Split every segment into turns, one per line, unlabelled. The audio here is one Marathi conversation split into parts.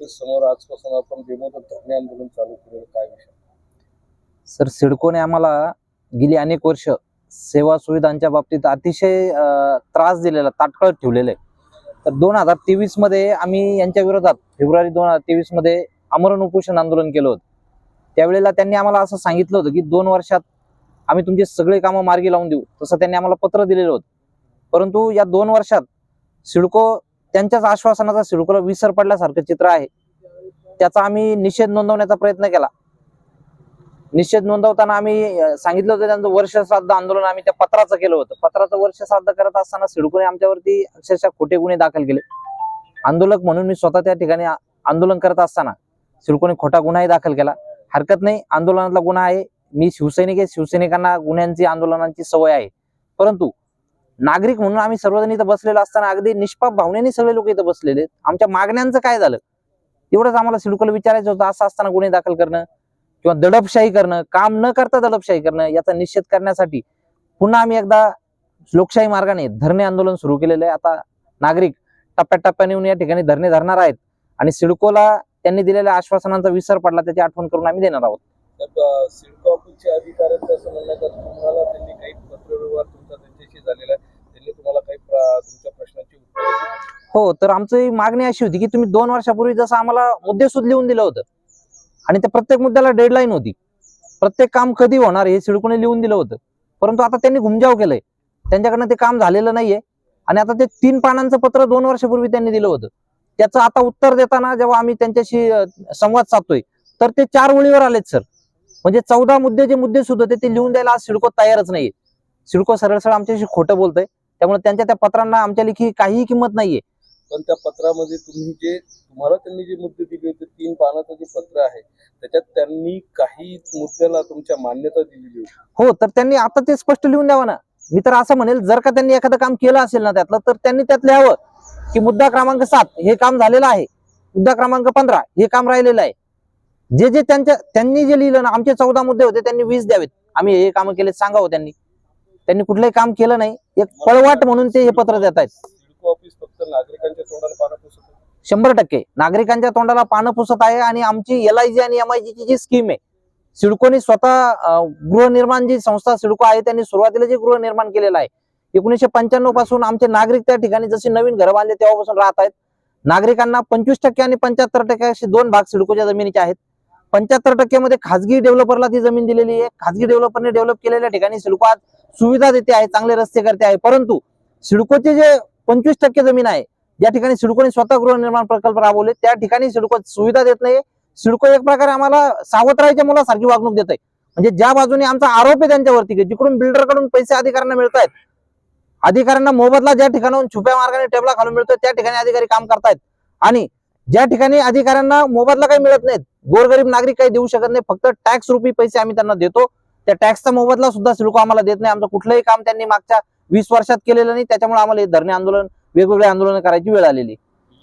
ऑफिस समोर आजपासून आपण बेमुदत धरणे आंदोलन चालू केलेलं काय विषय?
सर सिडकोने आम्हाला गेली अनेक वर्ष सेवा सुविधांच्या बाबतीत अतिशय त्रास दिलेला ताटकळत ठेवलेला आहे. तर दोन हजार तेवीसमध्ये आम्ही यांच्या विरोधात फेब्रुवारी दोन हजार तेवीसमध्ये आमरण उपोषण आंदोलन केलं होतं. त्यावेळेला त्यांनी आम्हाला असं सांगितलं होतं की दोन वर्षात आम्ही तुमचे सगळे कामं मार्गी लावून देऊ तसं त्यांनी आम्हाला पत्र दिलेलं होतं. परंतु या दोन वर्षात सिडको त्यांच्याच आश्वासनाचा सिडकोला विसर पडल्यासारखं चित्र आहे. त्याचा आम्ही निषेध नोंदवण्याचा प्रयत्न केला. निषेध नोंदवताना आम्ही सांगितलं होतं त्यांचं वर्ष श्राद्ध आंदोलन आम्ही त्या पत्राचं केलं होतं. पत्राचं वर्ष श्राद्ध करत असताना सिडकोने आमच्यावरती अक्षरशः खोटे गुन्हे दाखल केले. आंदोलक म्हणून मी स्वतः त्या ठिकाणी आंदोलन करत असताना सिडकोने खोटा गुन्हाही दाखल केला. हरकत नाही आंदोलनातला गुन्हा आहे. मी शिवसैनिक आहे शिवसैनिकांना गुन्ह्यांची आंदोलनांची सवय आहे. परंतु नागरिक म्हणून आम्ही सर्वजण इथं बसलेलो असताना अगदी निष्पाप भावनेने सगळे लोक इथं बसलेले आमच्या मागण्यांचं काय झालं? एवढंच आम्हाला सिडकोला विचारायचं होतं असं असताना गुन्हे दाखल करणं किंवा दडपशाही करणं काम न करता दडपशाही करणं याचा निषेध करण्यासाठी पुन्हा आम्ही एकदा लोकशाही मार्गाने धरणे आंदोलन सुरू केलेलं आहे. आता नागरिक टप्प्याटप्प्याने येऊन या ठिकाणी धरणे धरणार आहेत आणि सिडकोला त्यांनी दिलेल्या आश्वासनांचा विसर पडला त्याची आठवण करून आम्ही देणार आहोत.
सिडको ऑफिसचे अधिकाऱ्यांचं असं म्हणणं तुम्हाला त्यांनी काही पत्रव्यवहार तुमचा त्यांच्याशी झालेला आहे त्यांनी तुम्हाला काही प्र- तुमच्या प्रश्नांची उत्तरं दिली
हो तर आमची मागणी अशी होती की तुम्ही दोन वर्षापूर्वी जसं आम्हाला मुद्दे सुद्धा लिहून दिलं होतं आणि त्या प्रत्येक मुद्द्याला डेडलाईन होती. प्रत्येक काम कधी होणार हे सिडकोने लिहून दिलं होतं. परंतु आता त्यांनी घुमजाव केलंय. त्यांच्याकडनं ते काम झालेलं नाहीये. आणि आता ते तीन पानांचं पत्र दोन वर्षापूर्वी त्यांनी दिलं होतं. त्याचं आता उत्तर देताना जेव्हा आम्ही त्यांच्याशी संवाद साधतोय तर ते चार ओळीवर आलेत सर. म्हणजे चौदा मुद्दे जे मुद्दे सुद्धा होते ते लिहून द्यायला आज सिडको तयारच नाहीये. सिडको सरळ सरळ आमच्याशी खोटं बोलतंय. त्यामुळे त्यांच्या त्या पत्रांना आमच्या लेखी काहीही किंमत नाहीये.
पण त्या पत्रामध्ये तुम्ही जे तुम्हाला त्यांनी जे मुद्दे दिले होते तीन पानाचं जे पत्र आहे त्याच्यात त्यांनी काही मुद्द्याला तुमच्या मान्यता दिलेली होती.
हो तर त्यांनी आता ते स्पष्ट लिहून द्यावं ना. मी तर असं म्हणेल जर का त्यांनी एखादं काम केलं असेल ना त्यातलं तर त्यांनी त्यात लिहावं की मुद्दा क्रमांक सात हे काम झालेलं आहे. मुद्दा क्रमांक पंधरा हे काम राहिलेलं आहे. जे जे त्यांच्या त्यांनी जे लिहिलं ना आमचे चौदा मुद्दे होते त्यांनी वीस द्यावेत. आम्ही हे काम केले सांगावं त्यांनी. त्यांनी कुठलंही काम केलं नाही. एक पळवाट म्हणून ते हे पत्र देत आहेत
ऑफिस फक्त नागरिकांच्या तोंडाला पानं पुसत आहे
शंभर टक्के. नागरिकांच्या तोंडाला पानं पुसत आहे आणि आमची एल आय जी आणि एम आय ची जी स्कीम आहे सिडकोने स्वतः गृहनिर्माण जी संस्था सिडको आहे त्यांनी सुरुवातीला जे गृहनिर्माण केलेलं आहे एकोणीशे पंच्याण्णवपासून आमचे नागरिक त्या ठिकाणी जसे नवीन घर बांधले तेव्हापासून राहत आहेत. नागरिकांना पंचवीस टक्के आणि पंच्याहत्तर टक्के असे दोन भाग सिडकोच्या जमिनीचे आहेत. पंच्याहत्तर टक्क्यामध्ये खासगी डेव्हलपरला ती जमीन दिलेली आहे. खासगी डेव्हलपरने डेव्हलप केलेल्या ठिकाणी सिडको आज सुविधा देते आहे चांगले रस्ते करते आहे. परंतु सिडकोचे जे पंचवीस टक्के जमीन आहे. ज्या ठिकाणी सिडकोने स्वतः गृहनिर्माण प्रकल्प राबवले त्या ठिकाणी सिडको सुविधा देत नाही सिडको एक प्रकारे आम्हाला सावत्रायच्या मुलासारखी वागणूक देत आहे म्हणजे ज्या बाजूने आमचा आरोप आहे त्यांच्यावरती की जिकडून बिल्डरकडून पैसे अधिकाऱ्यांना मिळत आहेत अधिकाऱ्यांना मोबदला ज्या ठिकाणाहून छुप्या मार्गाने टेबला खालून मिळतोय त्या ठिकाणी अधिकारी काम करतायत. आणि ज्या ठिकाणी अधिकाऱ्यांना मोबदला काही मिळत नाहीत गोरगरीब नागरिक काही देऊ शकत नाही फक्त टॅक्स रुपी पैसे आम्ही त्यांना देतो. त्या टॅक्सचा मोबदला सुद्धा सिडको आम्हाला देत नाही. आमचं कुठलंही काम त्यांनी मागच्या वीस वर्षात केलेलं नाही त्याच्यामुळे आम्हाला हे धरणे आंदोलन वेगवेगळे आंदोलन करायची वेळ आलेली.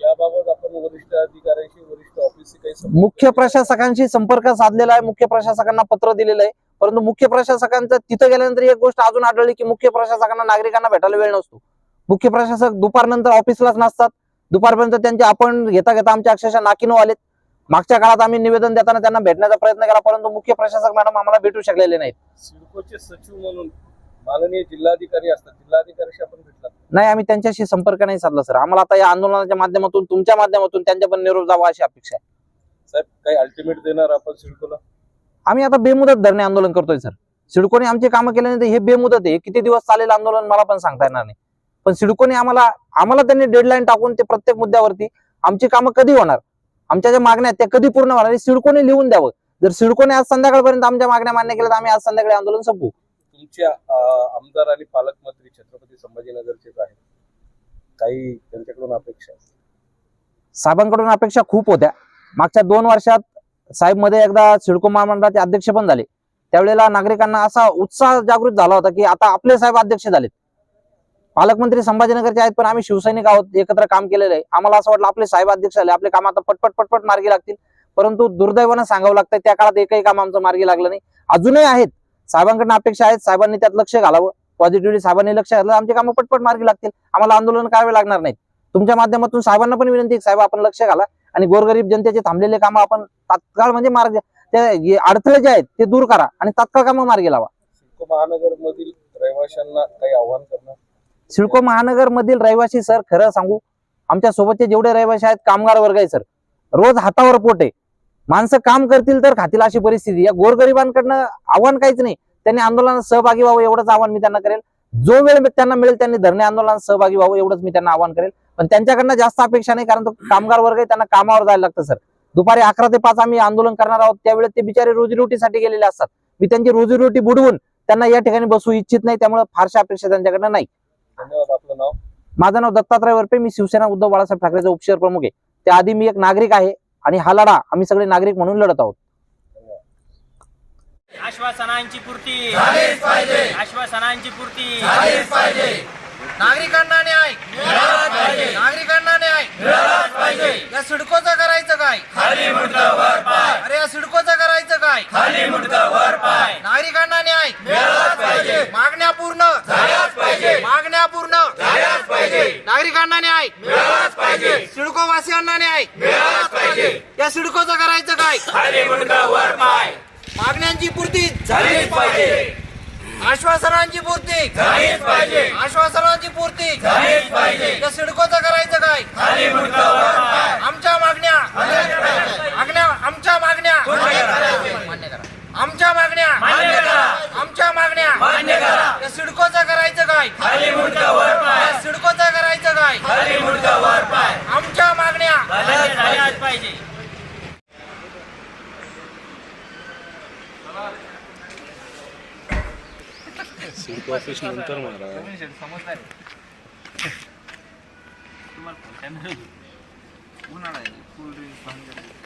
याबाबत आपण वरिष्ठ अधिकाऱ्यांशी वरिष्ठ ऑफिसशी
मुख्य प्रशासकांशी संपर्क साधलेला आहे मुख्य प्रशासकांना पत्र दिलेलं आहे. परंतु मुख्य प्रशासकांचं तिथं गेल्यानंतर एक गोष्ट अजून आढळली की मुख्य प्रशासकांना नागरिकांना भेटायला वेळ नसतो. मुख्य प्रशासक दुपारनंतर ऑफिसलाच नसतात. दुपारपर्यंत त्यांचे आपण घेता घेता आमच्या अक्षरशः नाकिनो आलेत. मागच्या काळात आम्ही निवेदन देताना त्यांना भेटण्याचा प्रयत्न केला परंतु मुख्य प्रशासक मॅडम आम्हाला भेटू शकलेले नाहीत.
सिडकोचे सचिव म्हणून माननीय जिल्हाधिकारी असतात. जिल्हाधिकाऱ्याशी आपण भेटला
नाही आम्ही त्यांच्याशी संपर्क नाही साधला सर. आम्हाला आता या आंदोलनाच्या माध्यमातून तुमच्या माध्यमातून त्यांच्या पण निरोप जावा अशी अपेक्षा आहे.
साहेब काही अल्टिमेट देणार आपण सिडकोला?
आम्ही आता बेमुदत धरणे आंदोलन करतोय सर. सिडकोने आमची कामं केल्यानंतर हे बेमुदत आहे. किती दिवस चालेल आंदोलन मला पण सांगता येणार नाही. पण सिडकोने आम्हाला आम्हाला त्यांनी डेडलाईन टाकून ते प्रत्येक मुद्द्यावरती आमची कामं कधी होणार? आमच्या ज्या मागण्या आहेत त्या कधी पूर्ण होणार? हे सिडकोने लिहून द्यावं. जर सिडकोने आज संध्याकाळपर्यंत आमच्या मागण्या मान्य केल्या तर आम्ही आज संध्याकाळी आंदोलन संपू
तुमच्या आमदार आणि पालकमंत्री छत्रपती संभाजीनगरचेच आहेत. काही त्यांच्याकडून अपेक्षा
साहेबांकडून अपेक्षा खूप होत्या. मागच्या दोन वर्षात साहेबमध्ये एकदा सिडको महामंडळाचे अध्यक्ष पण झाले. त्यावेळेला नागरिकांना असा उत्साह जागृत झाला होता की आता आपले साहेब अध्यक्ष झालेत. पालकमंत्री संभाजीनगरचे आहेत पण आम्ही शिवसैनिक आहोत एकत्र काम केलेलं आहे. आम्हाला असं वाटलं आपले साहेब अध्यक्ष झाले आपले काम आता पटपट पटपट मार्गी लागतील. परंतु दुर्दैवानं सांगावं लागतं त्या काळात एकही काम आमचं मार्गी लागलं नाही. अजूनही आहेत. साहेबांकडून अपेक्षा आहेत साहेबांनी त्यात लक्ष घालावं. पॉझिटिव्हली साहेबांनी लक्ष घातलं आमचे कामं पटपट मार्गी लागतील. आम्हाला आंदोलन करावे लागणार नाहीत. तुमच्या माध्यमातून साहेबांना पण विनंती साहेब आपण लक्ष घाला.
आणि गोरगरीब जनतेचे थांबलेले कामं आपण तात्काळ म्हणजे मार्ग ते अडथळे जे आहेत ते दूर करा आणि तात्काळ कामं मार्गी लावा.
सिडको महानगर मधील रहिवाशांना काही आव्हान करणार?
सिडको महानगर मधील रहिवासी सर खरं सांगू आमच्या सोबतचे जेवढे रहिवासी आहेत कामगार वर्ग आहे सर. रोज हातावर पोट. माणसं काम करतील तर खातील अशी परिस्थिती. या गोरगरिबांकडनं आव्हान काहीच नाही. त्यांनी आंदोलनात सहभागी व्हावं एवढंच आव्हान मी त्यांना करेल. जो वेळ त्यांना मिळेल त्यांनी धरणे आंदोलनात सहभागी व्हावं एवढंच मी त्यांना आव्हान करेल. पण त्यांच्याकडनं जास्त अपेक्षा नाही कारण तो कामगार वर्ग आहे त्यांना कामावर जायला लागतं सर. दुपारी अकरा ते पाच आम्ही आंदोलन करणार आहोत. त्यावेळेस ते बिचारे रोजीरोटीसाठी गेलेले असतात. मी त्यांची रोजीरोटी बुडवून त्यांना या ठिकाणी बसू इच्छित नाही त्यामुळे फारशा अपेक्षा त्यांच्याकडनं नाही.
धन्यवाद. आपलं नाव?
माझं नाव दत्तात्रय वरपे. मी शिवसेना उद्धव बाळासाहेब ठाकरेचा उपशहर प्रमुख आहे. त्याआधी मी एक नागरिक आहे. आणि हा लढा आम्ही सगळे नागरिक म्हणून लढत आहोत.
आश्वासनांची पूर्ती. पाहिजे आश्वासनांची पूर्ती. पाहिजे नागरिकांना न्याय. पाहिजे नागरिकांना न्याय. पाहिजे या सिडकोचं करायचं काय? खाली वर पाय अरे या सिडकोचं करायचं काय? खाली वर पाय नागरिकांना न्याय. पाहिजे मागण्या पूर्ण. पाहिजे मागण्या पूर्ण. नागरिकांना न्याय. सिडको वासियांना न्याय. या सिडकोचं करायचं काय? मागण्यांची पूर्ती झालीच पाहिजे. आश्वासनांची पूर्ती. झालीच पाहिजे. आश्वासनांची पूर्ती. झालीच पाहिजे. या सिडकोचं करायचं काय? आमच्या मागण्या. मागण्या आमच्या मागण्या. मान्य करा. आमच्या मागण्या. आमच्या मागण्या. या सिल्क ऑफिस नंतर मारा. समजणार तुम्हाला उन्हाळा आहे full dress